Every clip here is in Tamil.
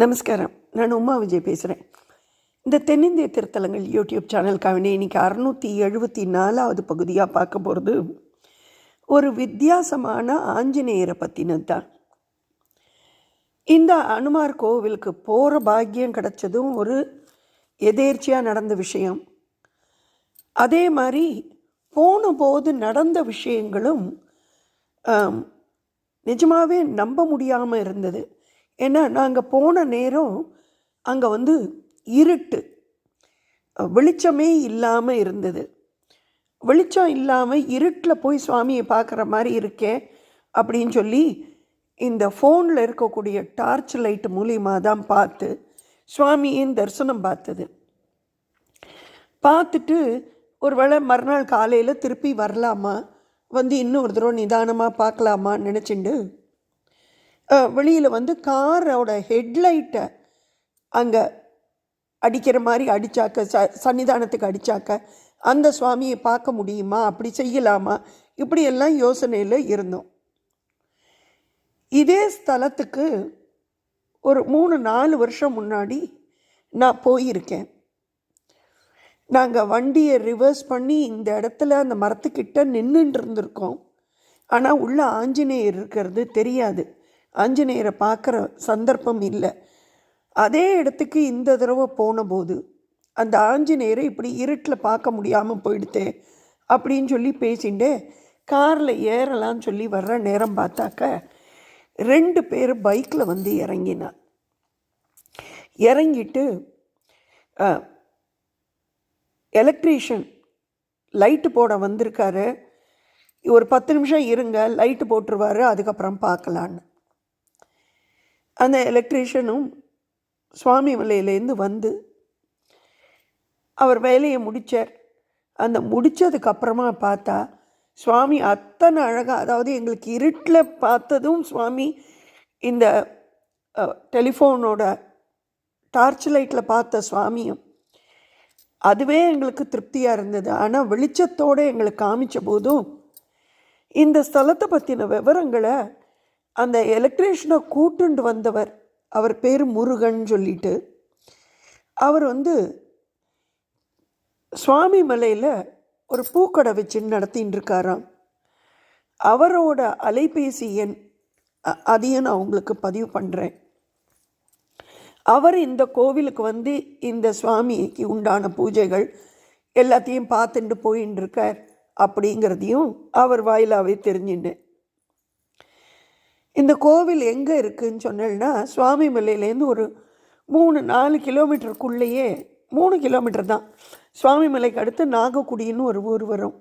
நமஸ்காரம். நான் உமா விஜய் பேசுகிறேன் இந்த தென்னிந்திய திருத்தலங்கள் யூடியூப் சேனலுக்காக இன்னைக்கு அறுநூற்றி எழுபத்தி நாலாவது பகுதியாக பார்க்க போகிறது ஒரு வித்தியாசமான ஆஞ்சநேயரை பற்றினது தான் இந்த அனுமார் கோவிலுக்கு போகிற பாக்கியம் கிடைச்சதும் ஒரு எதேர்ச்சியாக நடந்த விஷயம். அதே மாதிரி போன போது நடந்த விஷயங்களும் நிஜமாகவே நம்ப முடியாமல் இருந்தது. ஏன்னா நாங்கள் போன நேரம் அங்கே வந்து இருட்டு வெளிச்சமே இல்லாமல் இருந்தது. வெளிச்சம் இல்லாமல் இருட்டில் போய் சுவாமியை பார்க்குற மாதிரி இருக்கே அப்படின்னு சொல்லி இந்த ஃபோனில் இருக்கக்கூடிய டார்ச் லைட் மூலியமாக தான் பார்த்து சுவாமியின் தரிசனம் பார்த்தது. பார்த்துட்டு ஒரு வேளை மறுநாள் காலையில் திருப்பி வரலாமா? வந்து இன்னும் ஒரு தடவை நிதானமாக பார்க்கலாமான்னு நினச்சிண்டு வெளியில் வந்து காரோட ஹெட்லைட்டை அங்கே அடிக்கிற மாதிரி அடித்தாக்க ச சன்னிதானத்துக்கு அடித்தாக்க அந்த சுவாமியை பார்க்க முடியுமா? அப்படி செய்யலாமா? இப்படியெல்லாம் யோசனையில் இருந்தோம். இதே ஸ்தலத்துக்கு ஒரு மூணு நாலு வருஷம் முன்னாடி நான் போயிருக்கேன். நாங்கள் வண்டியை ரிவர்ஸ் பண்ணி இந்த இடத்துல அந்த மரத்துக்கிட்ட நின்றுட்டு இருந்திருக்கோம். ஆனால் உள்ள ஆஞ்சநேயர் இருக்கிறது தெரியாது. ஆஞ்சநேயரை பார்க்குற சந்தர்ப்பம் இல்லை. அதே இடத்துக்கு இந்த தடவை போனபோது அந்த ஆஞ்சநேயரை இப்படி இருட்டில் பார்க்க முடியாமல் போயிடுத்தே அப்படின்னு சொல்லி பேசிட்டு காரில் ஏறலாம்னு சொல்லி வர்ற நேரம் பார்த்தாக்க ரெண்டு பேர் பைக்கில் வந்து இறங்கினான் இறங்கிட்டு எலக்ட்ரீஷியன் லைட்டு போட வந்திருக்காரு. ஒரு பத்து நிமிஷம் இருங்க லைட்டு போட்டுருவாரு அதுக்கப்புறம் பார்க்கலான்னு. அந்த எலக்ட்ரீஷியனும் சுவாமி மலையிலேருந்து வந்து அவர் வேலையை முடித்தார் அந்த முடித்ததுக்கப்புறமா பார்த்தா சுவாமி அத்தனை அழகாக அதாவது எங்களுக்கு இருட்டில் பார்த்ததும் சுவாமி இந்த டெலிஃபோனோட டார்ச் லைட்டில் பார்த்த சுவாமியும் அதுவே எங்களுக்கு திருப்தியாக இருந்தது. ஆனால் வெளிச்சத்தோடு எங்களுக்கு காமிச்ச போதும் இந்த ஸ்தலத்தை பற்றின விவரங்களை அந்த எலக்ட்ரீஷனை கூட்டுண்டு வந்தவர் அவர் பேர் முருகன் சொல்லிட்டு அவர் வந்து சுவாமி மலையில் ஒரு பூக்கடை வச்சு நடத்தின்னு இருக்காராம். அவரோட அலைபேசி எண் அ- அதையும் நான் உங்களுக்கு பதிவு பண்ணுறேன் அவர் இந்த கோவிலுக்கு வந்து இந்த சுவாமிக்கு உண்டான பூஜைகள் எல்லாத்தையும் பார்த்துட்டு போயின்னு இருக்கார் அப்படிங்கிறதையும் அவர் வாயிலாகவே தெரிஞ்சுட்டேன் இந்த கோவில் எங்கே இருக்குதுன்னு சொன்னேன்னா சுவாமி மலையிலேருந்து ஒரு மூணு நாலு கிலோமீட்டருக்குள்ளேயே மூணு கிலோமீட்டர் தான். சுவாமி மலைக்கு அடுத்து நாகக்குடின்னு ஒரு ஊர் வரும்.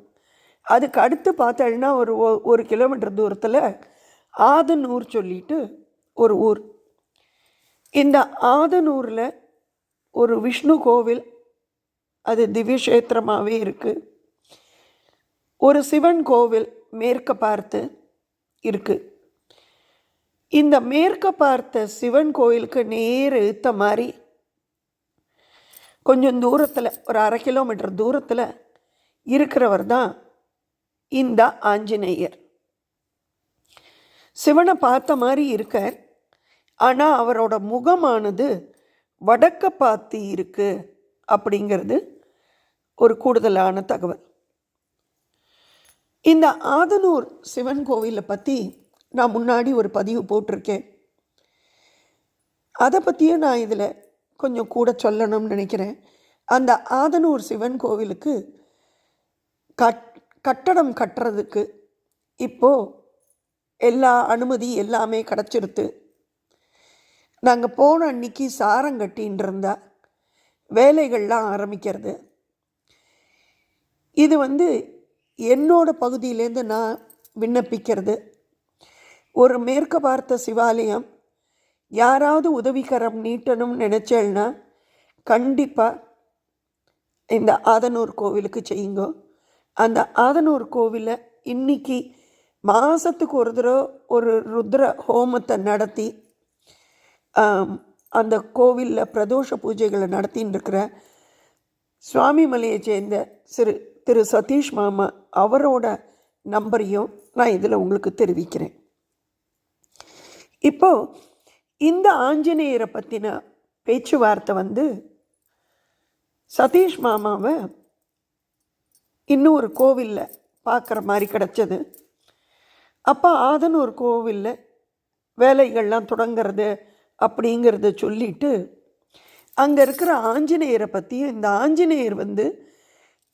அதுக்கு அடுத்து பார்த்தோன்னா ஒரு ஒரு கிலோமீட்டர் தூரத்தில் ஆதனூர் சொல்லிட்டு ஒரு ஊர். இந்த ஆதனூரில் ஒரு விஷ்ணு கோவில் அது திவ்யக்ஷேத்திரமாகவே இருக்குது ஒரு சிவன் கோவில் மேற்க பார்த்து இருக்குது இந்த மேற்க பார்த்த சிவன் கோயிலுக்கு நேர் இழுத்த மாதிரி கொஞ்சம் தூரத்தில் ஒரு அரை கிலோமீட்டர் தூரத்தில் இருக்கிறவர் தான் இந்த ஆஞ்சநேயர். சிவனை பார்த்த மாதிரி இருக்க ஆனால் அவரோட முகமானது வடக்க பார்த்து இருக்கு அப்படிங்கிறது ஒரு கூடுதலான தகவல். இந்த ஆதனூர் சிவன் கோவிலை பற்றி நான் முன்னாடி ஒரு பதிவு போட்டிருக்கேன். அதை பற்றியும் நான் இதில் கொஞ்சம் கூட சொல்லணும்னு நினைக்கிறேன். அந்த ஆதனூர் சிவன் கோவிலுக்கு கட் கட்டடம் கட்டுறதுக்கு இப்போது எல்லா அனுமதி எல்லாமே கிடச்சிருத்து. நாங்கள் போன அன்னைக்கு சாரம் கட்டின்னு வேலைகள்லாம் ஆரம்பிக்கிறது. இது வந்து என்னோடய பகுதியிலேருந்து நான் விண்ணப்பிக்கிறது. ஒரு மேற்க பார்த்த சிவாலயம் யாராவது உதவிக்கரம் நீட்டணும்னு நினச்சேன்னா கண்டிப்பாக இந்த ஆதனூர் கோவிலுக்கு செய்யுங்க. அந்த ஆதனூர் கோவிலை இன்னைக்கு மாதத்துக்கு ஒரு தடவை ஒரு ருத்ர ஹோமத்தை நடத்தி அந்த கோவிலில் பிரதோஷ பூஜைகளை நடத்தின்னு இருக்கிற சுவாமி மலையை சேர்ந்த சிறு திரு சதீஷ் மாமா அவரோட நம்பரையும் நான் இதில் உங்களுக்கு தெரிவிக்கிறேன். இப்போ இந்த ஆஞ்சநேயரை பற்றின பேச்சுவார்த்தை வந்து சதீஷ் மாமாவை இன்னும் ஒரு கோவிலில் பார்க்குற மாதிரி கிடச்சது. அப்போ ஆதனூர் கோவிலில் வேலைகள்லாம் தொடங்கிறது அப்படிங்கிறத சொல்லிட்டு அங்கே இருக்கிற ஆஞ்சநேயரை பற்றியும் இந்த ஆஞ்சநேயர் வந்து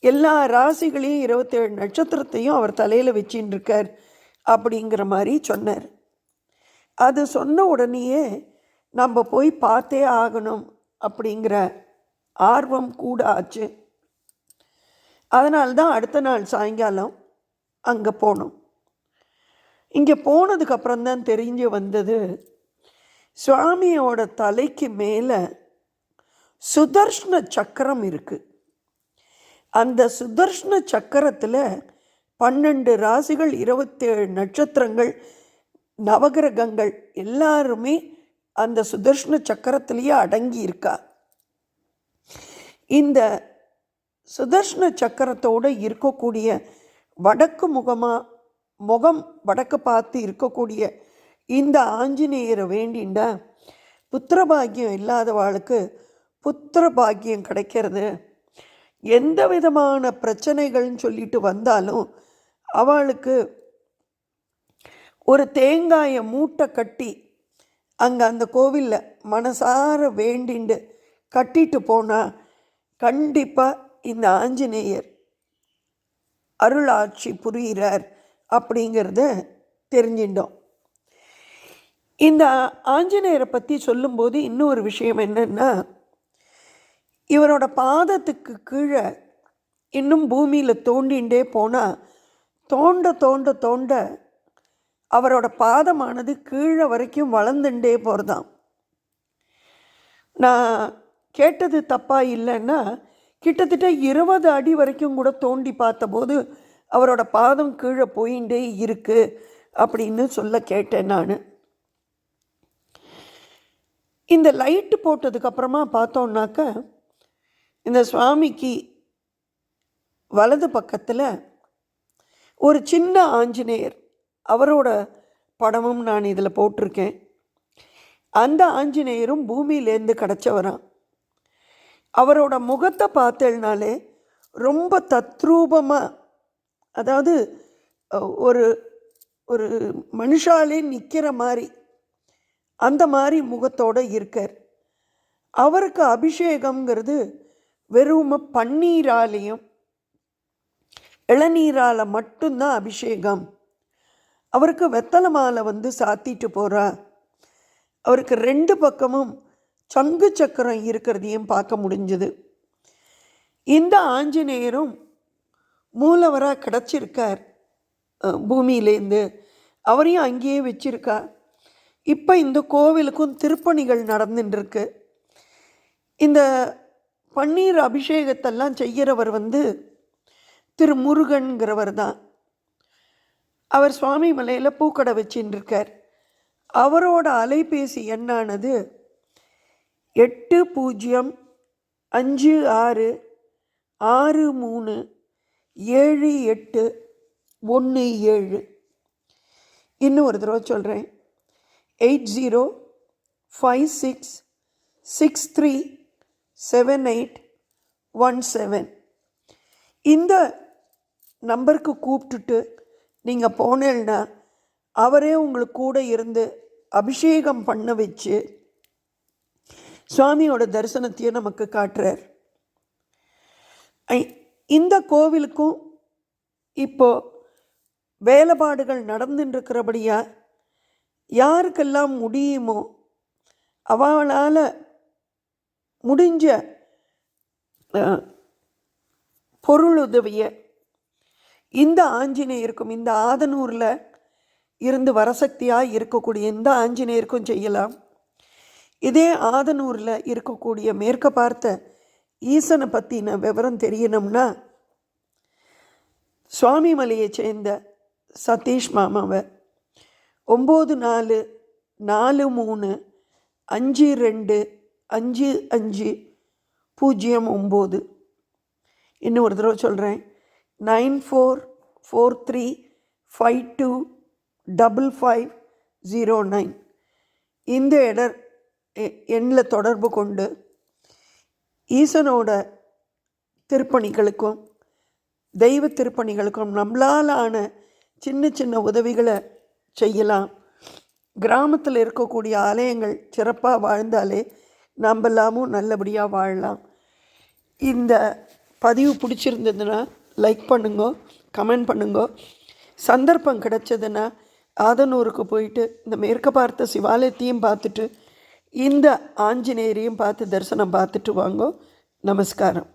எல்லா ராசிகளையும் இருபத்தேழு நட்சத்திரத்தையும் அவர் தலையில் வச்சின்னு இருக்கார் அப்படிங்கிற மாதிரி சொன்னார். அது சொன்ன உடனேயே நம்ம போய் பார்த்தே ஆகணும் அப்படிங்கிற ஆர்வம் கூட ஆச்சு. அதனால்தான் அடுத்த நாள் சாயங்காலம் அங்கே போனோம். இங்கே போனதுக்கப்புறம் தான் தெரிஞ்சு வந்தது சுவாமியோட தலைக்கு மேலே சுதர்ஷ்ண சக்கரம் இருக்குது அந்த சுதர்ஷ்ண சக்கரத்தில் பன்னெண்டு ராசிகள் இருபத்தேழு நட்சத்திரங்கள் நவகிரகங்கள் எல்லாருமே அந்த சுதர்ஷ்ண சக்கரத்திலேயே அடங்கி இருக்கா? இந்த சுதர்ஷ்ண சக்கரத்தோடு இருக்கக்கூடிய வடக்கு முகமாக முகம் வடக்கு பார்த்து இருக்கக்கூடிய இந்த ஆஞ்சநேயரை வேண்டிண்டா புத்திரபாகியம் இல்லாதவாளுக்கு புத்திர பாக்கியம் கிடைக்கிறது. எந்த விதமான பிரச்சனைகள்னு சொல்லிட்டு வந்தாலும் அவளுக்கு ஒரு தேங்காயை மூட்டை கட்டி அங்கே அந்த கோவிலில் மனசார வேண்டிண்டு கட்டிட்டு போனால் கண்டிப்பாக இந்த ஆஞ்சநேயர் அருளாட்சி புரிகிறார் அப்படிங்கிறத தெரிஞ்சிட்டோம் இந்த ஆஞ்சநேயரை பற்றி சொல்லும்போது இன்னொரு விஷயம் என்னென்னா இவரோட பாதத்துக்கு கீழே இன்னும் பூமியில் தோண்டிகிட்டே போனால் தோண்ட தோண்ட தோண்ட அவரோட பாதமானது கீழே வரைக்கும் வளர்ந்துட்டே போகிறதாம் நான் கேட்டது தப்பாக இல்லைன்னா கிட்டத்தட்ட இருபது அடி வரைக்கும் கூட தோண்டி பார்த்தபோது அவரோட பாதம் கீழே போயிட்டே இருக்குது அப்படின்னு சொல்ல கேட்டேன் நான். இந்த லைட்டு போட்டதுக்கப்புறமா பார்த்தோன்னாக்க இந்த சுவாமிக்கு வலது பக்கத்தில் ஒரு சின்ன ஆஞ்சநேயர் அவரோட படமும் நான் இதில் போட்டிருக்கேன். அந்த ஆஞ்சநேயரும் பூமியிலேருந்து கிடச்சவரான் அவரோட முகத்தை பார்த்தேனாலே ரொம்ப தத்ரூபமாக அதாவது ஒரு ஒரு மனுஷாலே நிற்கிற மாதிரி அந்த மாதிரி முகத்தோடு இருக்கார். அவருக்கு அபிஷேகம்ங்கிறது வெறும் பன்னீராலையும் இளநீரால் மட்டும்தான் அபிஷேகம். அவருக்கு வெத்தலை மாலை வந்து சாத்திட்டு போகிறா அவருக்கு ரெண்டு பக்கமும் சங்கு சக்கரம் இருக்கிறதையும் பார்க்க முடிஞ்சது. இந்த ஆஞ்சநேயரும் மூலவராக கிடச்சிருக்கார். பூமியிலேருந்து அவரையும் அங்கேயே வச்சிருக்கா இப்போ இந்த கோவிலுக்கும் திருப்பணிகள் நடந்துட்டுருக்கு இந்த பன்னீர் அபிஷேகத்தெல்லாம் செய்கிறவர் வந்து திரு முருகன்கிறவர் தான் அவர் சுவாமி மலையில் பூக்கடை வச்சுட்டு இருக்கார் அவரோட அலைபேசி எண்ணானது எட்டு பூஜ்ஜியம் அஞ்சு ஆறு ஆறு மூணு ஏழு எட்டு ஒன்று ஏழு. இன்னும் ஒரு தடவை சொல்கிறேன் eight zero five six six three seven eight one seven. இந்த நம்பருக்கு கூப்பிட்டுட்டு நீங்கள் போனேன்னா அவரே உங்களுக்கு கூட இருந்து அபிஷேகம் பண்ண வச்சு சுவாமியோட தரிசனத்தையும் நமக்கு காட்டுறார். இந்த கோவிலுக்கும் இப்போ வேலைப்பாடுகள் நடந்துட்டுருக்கிறபடியா யாருக்கெல்லாம் முடியுமோ அவளால் முடிஞ்ச பொருளுதவியை இந்த ஆஞ்சநேயருக்கும் இந்த ஆதனூரில் இருந்து வரசக்தியாக இருக்கக்கூடிய இந்த ஆஞ்சநேயருக்கும் செய்யலாம். இதே ஆதனூரில் இருக்கக்கூடிய மேற்க பார்த்த ஈசனை பற்றின விவரம் தெரியணும்னா சுவாமி மலையை சேர்ந்த சதீஷ் மாமாவை ஒம்பது நாலு நாலு மூணு அஞ்சு ரெண்டு அஞ்சு அஞ்சு பூஜ்ஜியம் ஒம்பது. இன்னும் ஒரு தடவை சொல்கிறேன் nine four four three five two double five zero nine இந்த இடர் எண்ணில் தொடர்பு கொண்டு ஈசனோட திருப்பணிகளுக்கும் தெய்வ திருப்பணிகளுக்கும் நம்மளால் ஆன சின்ன சின்ன உதவிகளை செய்யலாம். கிராமத்தில் இருக்கக்கூடிய ஆலயங்கள் சிறப்பாக வாழ்ந்தாலே நம்மளாமும் நல்லபடியாக வாழலாம். இந்த பதிவு பிடிச்சிருந்ததுன்னா லைக் பண்ணுங்க கமெண்ட் பண்ணுங்க. சந்தர்ப்பம் கிடைச்சதுன்னா ஆதனூருக்கு போயிட்டு இந்த மேற்க பார்த்த சிவாலயத்தையும் பார்த்துட்டு இந்த ஆஞ்சநேயரையும் பார்த்து தரிசனம் பார்த்துட்டு வாங்க. நமஸ்காரம்.